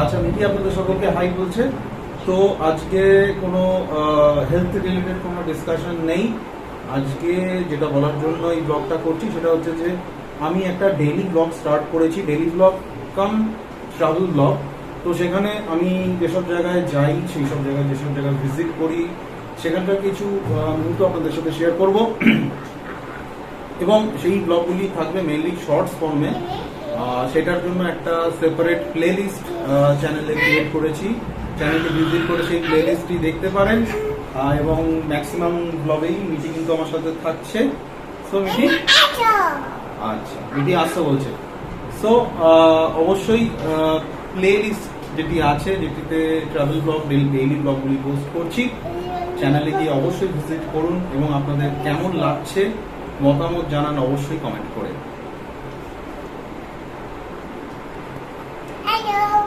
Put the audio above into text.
আচ্ছা মিঠি আপনাদের সকলকে হাই বলছে। তো আজকে কোনো হেলথ রিলেটেড কোনো ডিসকাশন নেই। আজকে যেটা বলার জন্য এই ব্লগটা করছি, সেটা হচ্ছে যে আমি একটা ডেইলি ব্লগ স্টার্ট করেছি। Daily vlog cum travel vlog তো সেখানে আমি যেসব জায়গায় যাই সেই সব জায়গায় যেসব জায়গায় ভিজিট করি, সেখানকার কিছু মুহূর্ত আপনাদের সাথে শেয়ার করব। এবং সেই ব্লগগুলি থাকবে মেনলি শর্টস ফর্মে সেটার জন্য একটা সেপারেট প্লে লিস্ট চ্যানেলে ক্রিয়েট করেছি। চ্যানেলটি ভিজিট করে সেই প্লে লিস্টটি দেখতে পারেন। এবং ম্যাক্সিমাম ব্লগেই মিটি কিন্তু আমার সাথে থাকছে। সো মিটি আচ্ছা মিটি আসতে বলছে। সো অবশ্যই প্লে লিস্ট যেটি আছে যেটিতে ট্রাভেল ব্লগ ডেইলি ব্লগগুলি পোস্ট করছি চ্যানেলে গিয়ে অবশ্যই ভিজিট করুন এবং আপনাদের কেমন লাগছে মতামত জানান অবশ্যই কমেন্ট করে। Bye, y'all.